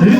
เวอ